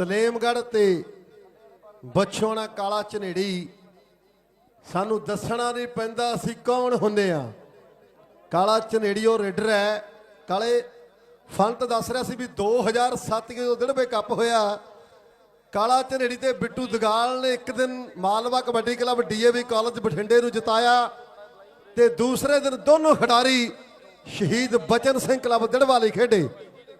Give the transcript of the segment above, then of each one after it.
ਤਲੇਮਗੜ ਤੇ ਬਛੋਣਾ ਕਾਲਾ ਝਨੇੜੀ, ਸਾਨੂੰ ਦੱਸਣਾ ਨਹੀਂ ਪੈਂਦਾ ਅਸੀਂ ਕੌਣ ਹੁੰਦੇ ਆ। ਕਾਲਾ ਝਨੇੜੀ ਉਹ ਰੇਡਰ ਹੈ। ਕਾਲੇ ਫੰਤ ਦੱਸ ਰਿਹਾ ਸੀ ਵੀ 2007 ਜਦੋਂ ਦਿੜਬੇ ਕੱਪ ਹੋਇਆ। ਕਾਲਾ ਝਨੇੜੀ ਤੇ ਬਿੱਟੂ ਦਗਾਲ ਨੇ ਇੱਕ ਦਿਨ Malwa kabaddi club DAV college ਬਠਿੰਡੇ ਨੂੰ ਜਿਤਾਇਆ ਤੇ ਦੂਸਰੇ ਦਿਨ ਦੋਨੋਂ ਖਿਡਾਰੀ ਸ਼ਹੀਦ ਬਚਨ ਸਿੰਘ ਕਲੱਬ ਦਿੜਵਾ ਲਈ ਖੇਡੇ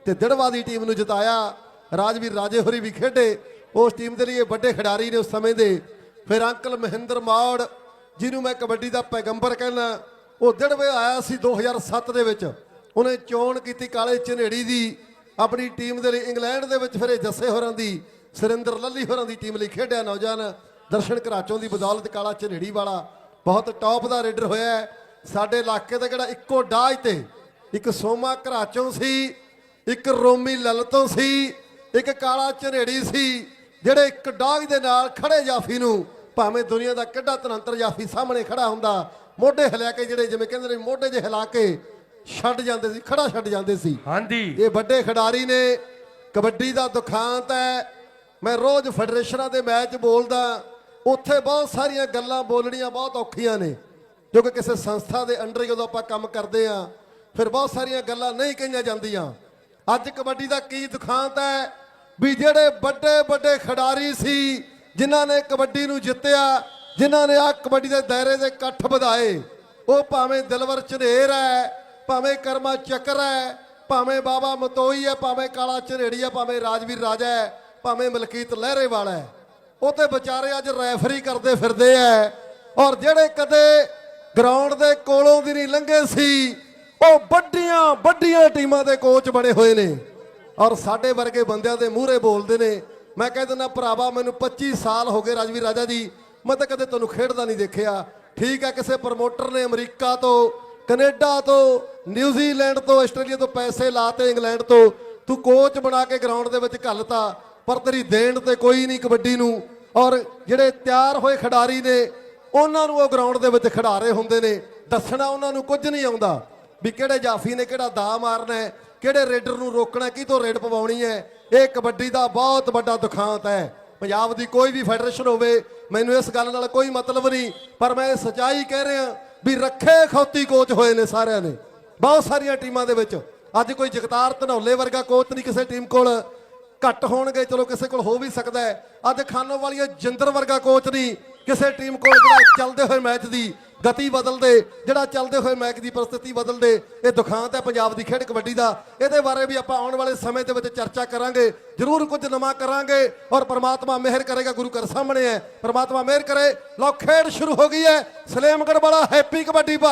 ਤੇ ਦਿੜਵਾ ਦੀ ਟੀਮ ਨੂੰ ਜਿਤਾਇਆ। ਰਾਜਵੀਰ ਰਾਜੇ ਹੋਰੀ ਵੀ ਖੇਡੇ। ਉਸ ਟੀਮ ਦੇ ਲਈ ਇਹ ਵੱਡੇ ਖਿਡਾਰੀ ਨੇ ਉਸ ਸਮੇਂ ਦੇ। ਫਿਰ ਅੰਕਲ ਮਹਿੰਦਰ ਮਾੜ, ਜਿਹਨੂੰ ਮੈਂ ਕਬੱਡੀ ਦਾ ਪੈਗੰਬਰ ਕਹਿੰਦਾ, ਉਹ ਦਿੜਵੇ ਆਇਆ ਸੀ 2007 ਦੇ ਵਿੱਚ। ਉਹਨੇ ਚੋਣ ਕੀਤੀ ਕਾਲੇ ਝਨੇੜੀ ਦੀ। ਆਪਣੀ ਟੀਮ ਦੇ ਲਈ ਇੰਗਲੈਂਡ ਦੇ ਵਿੱਚ ਫਿਰ ਇਹ ਜੱਸੇ ਹੋਰਾਂ ਦੀ, ਸੁਰਿੰਦਰ ਲੱਲੀ ਹੋਰਾਂ ਦੀ ਟੀਮ ਲਈ ਖੇਡਿਆ। ਨੌਜਵਾਨ ਦਰਸ਼ਨ ਘਰਾਚੋਂ ਦੀ ਬਦੌਲਤ ਕਾਲਾ ਝਨੇੜੀ ਵਾਲਾ। ਬਹੁਤ ਟੌਪ ਦਾ ਰੇਡਰ ਹੋਇਆ ਸਾਡੇ ਇਲਾਕੇ ਦਾ ਕਿਹੜਾ ਇੱਕੋ ਡਾਜ ਤੇ। ਇੱਕ ਸੋਮਾ ਘਰਾਚੋਂ ਸੀ, ਇੱਕ ਰੋਮੀ ਲਲਤੋਂ ਸੀ। ਇੱਕ ਕਾਲਾ ਝਨੇੜੀ ਸੀ ਜਿਹੜੇ ਇੱਕ ਡਾਗ ਦੇ ਨਾਲ ਖੜੇ ਜਾਫੀ ਨੂੰ ਭਾਵੇਂ ਦੁਨੀਆ ਦਾ ਕਿੱਡਾ ਤਨੰਤਰ ਜਾਫੀ ਸਾਹਮਣੇ ਖੜਾ ਹੁੰਦਾ ਮੋਢੇ ਹਿਲਾ ਕੇ ਜਿਹੜੇ ਜਿਵੇਂ ਕਹਿੰਦੇ ਨੇ ਮੋਢੇ 'ਚ ਹਿਲਾ ਕੇ ਛੱਡ ਜਾਂਦੇ ਸੀ ਖੜਾ ਛੱਡ ਜਾਂਦੇ ਸੀ। ਹਾਂਜੀ। ਇਹ ਵੱਡੇ ਖਿਡਾਰੀ ਨੇ ਕਬੱਡੀ ਦਾ ਦੁਖਾਂਤ ਹੈ। ਮੈਂ ਰੋਜ਼ ਫੈਡਰੇਸ਼ਨਾਂ ਦੇ ਮੈਚ ਬੋਲਦਾ ਉੱਥੇ ਬਹੁਤ ਸਾਰੀਆਂ ਗੱਲਾਂ ਬੋਲਣੀਆਂ ਬਹੁਤ ਔਖੀਆਂ ਨੇ। ਕਿਉਂਕਿ ਕਿਸੇ ਸੰਸਥਾ ਦੇ ਅੰਡਰ ਜਦੋਂ ਆਪਾਂ ਕੰਮ ਕਰਦੇ ਆ ਫਿਰ ਬਹੁਤ ਸਾਰੀਆਂ ਗੱਲਾਂ ਨਹੀਂ ਕਹੀਆਂ ਜਾਂਦੀਆਂ। ਅੱਜ ਕਬੱਡੀ ਦਾ ਕੀ ਦੁਖਾਂਤ ਹੈ? ਵੀ ਜਿਹੜੇ ਵੱਡੇ ਵੱਡੇ ਖਿਡਾਰੀ ਸੀ, ਜਿਨ੍ਹਾਂ ਨੇ ਕਬੱਡੀ ਨੂੰ ਜਿੱਤਿਆ, ਜਿਨ੍ਹਾਂ ਨੇ ਆ ਕਬੱਡੀ ਦੇ ਦਾਇਰੇ ਦੇ ਇਕੱਠ ਵਧਾਏ, ਉਹ ਭਾਵੇਂ ਦਿਲਵਰ ਝਨੇਰ ਹੈ, ਭਾਵੇਂ ਕਰਮਾ ਚੱਕਰ ਹੈ, ਭਾਵੇਂ ਬਾਬਾ ਮਤੋਈ ਹੈ, ਭਾਵੇਂ ਕਾਲਾ ਝਨੇੜੀ ਹੈ, ਭਾਵੇਂ ਰਾਜਵੀਰ ਰਾਜਾ ਹੈ, ਭਾਵੇਂ ਮਲਕੀਤ ਲਹਿਰੇ ਵਾਲਾ ਹੈ, ਉਹ ਤੇ ਵਿਚਾਰੇ ਅੱਜ ਰੈਫਰੀ ਕਰਦੇ ਫਿਰਦੇ ਐ ਔਰ ਜਿਹੜੇ ਕਦੇ ਗਰਾਊਂਡ ਦੇ ਕੋਲੋਂ ਦੀ ਨਹੀਂ ਲੰਘੇ ਸੀ ਉਹ ਵੱਡੀਆਂ ਵੱਡੀਆਂ ਟੀਮਾਂ ਦੇ ਕੋਚ ਬਣੇ ਹੋਏ ਨੇ। ਔਰ ਸਾਡੇ ਵਰਗੇ ਬੰਦਿਆਂ ਦੇ ਮੂਹਰੇ ਬੋਲਦੇ ਨੇ, ਮੈਂ ਕਹਿ ਦਿੰਦਾ, ਭਰਾਵਾ, ਮੈਨੂੰ 25 ਸਾਲ ਹੋ ਗਏ ਰਾਜਵੀਰ ਰਾਜਾ ਜੀ, ਮੈਂ ਤਾਂ ਕਦੇ ਤੁਹਾਨੂੰ ਖੇਡਦਾ ਨਹੀਂ ਦੇਖਿਆ। ਠੀਕ ਹੈ ਕਿਸੇ ਪ੍ਰਮੋਟਰ ਨੇ ਅਮਰੀਕਾ ਤੋਂ, ਕੈਨੇਡਾ ਤੋਂ, ਨਿਊਜ਼ੀਲੈਂਡ ਤੋਂ, ਆਸਟ੍ਰੇਲੀਆ ਤੋਂ ਪੈਸੇ ਲਾਤੇ ਇੰਗਲੈਂਡ ਤੋਂ, ਤੂੰ ਕੋਚ ਬਣਾ ਕੇ ਗਰਾਊਂਡ ਦੇ ਵਿੱਚ ਘੱਲਤਾ, ਪਰ ਤੇਰੀ ਦੇਣ ਤੇ ਕੋਈ ਨਹੀਂ ਕਬੱਡੀ ਨੂੰ। ਔਰ ਜਿਹੜੇ ਤਿਆਰ ਹੋਏ ਖਿਡਾਰੀ ਨੇ, ਉਹਨਾਂ ਨੂੰ ਉਹ ਗਰਾਊਂਡ ਦੇ ਵਿੱਚ ਖਿਡਾਰੇ ਹੁੰਦੇ ਨੇ। ਦੱਸਣਾ ਉਹਨਾਂ ਨੂੰ ਕੁਝ ਨਹੀਂ ਆਉਂਦਾ। ਵੀ ਕਿਹੜੇ ਜਾਫੀ ਨੇ ਕਿਹੜਾ ਦਾ ਮਾਰਨਾ ਹੈ, ਕਿਹੜੇ ਰੇਡਰ ਨੂੰ ਰੋਕਣਾ ਕਿਤੋਂ ਰੇਡ ਪਵਾਉਣੀ ਹੈ। ਇਹ ਕਬੱਡੀ ਦਾ ਬਹੁਤ ਵੱਡਾ ਦੁਖਾਂਤ ਹੈ। ਪੰਜਾਬ ਦੀ ਕੋਈ ਵੀ ਫੈਡਰੇਸ਼ਨ ਹੋਵੇ, ਮੈਨੂੰ ਇਸ ਗੱਲ ਨਾਲ ਕੋਈ ਮਤਲਬ ਨਹੀਂ, ਪਰ ਮੈਂ ਇਹ ਸਚਾਈ ਕਹਿ ਰਿਹਾ ਵੀ ਰੱਖੇ ਖੌਤੀ ਕੋਚ ਹੋਏ ਨੇ ਸਾਰਿਆਂ ਨੇ। ਬਹੁਤ ਸਾਰੀਆਂ ਟੀਮਾਂ ਦੇ ਵਿੱਚ। ਅੱਜ ਕੋਈ ਜਗਤਾਰ ਧਨੌਲੇ ਵਰਗਾ ਕੋਚ ਨਹੀਂ ਕਿਸੇ ਟੀਮ ਕੋਲ। ਘੱਟ ਹੋਣਗੇ, ਚਲੋ ਕਿਸੇ ਕੋਲ ਹੋ ਵੀ ਸਕਦਾ ਹੈ। ਅੱਜ ਖਾਨੋ ਵਾਲੀਆ ਜਿੰਦਰ ਵਰਗਾ ਕੋਚ ਨਹੀਂ ਕਿਸੇ ਟੀਮ ਕੋਲ ਜਿਹੜਾ ਚੱਲਦੇ ਹੋਏ ਮੈਚ ਦੀ ਗਤੀ ਬਦਲਦੇ, ਜਿਹੜਾ ਚੱਲਦੇ ਹੋਏ ਮੈਚ ਦੀ ਪ੍ਰਸਥਿਤੀ ਬਦਲਦੇ, ਇਹ ਦੁਖਾਂਤ ਹੈ ਪੰਜਾਬ ਦੀ ਖੇਡ ਕਬੱਡੀ ਦਾ। ਇਹਦੇ ਬਾਰੇ ਵੀ ਆਪਾਂ ਆਉਣ ਵਾਲੇ ਸਮੇਂ ਦੇ ਵਿੱਚ ਚਰਚਾ ਕਰਾਂਗੇ, ਜ਼ਰੂਰ ਕੁਝ ਨਵਾਂ ਕਰਾਂਗੇ ਔਰ ਪ੍ਰਮਾਤਮਾ ਮਿਹਰ ਕਰੇਗਾ, ਗੁਰੂ ਘਰ ਸਾਹਮਣੇ ਹੈ। ਪ੍ਰਮਾਤਮਾ ਮਿਹਰ ਕਰੇ। ਲਓ, ਖੇਡ ਸ਼ੁਰੂ ਹੋ ਗਈ ਹੈ। ਸਲੇਮਗੜ ਵਾਲਾ ਹੈਪੀ ਕਬੱਡੀ ਭਾਰਤ।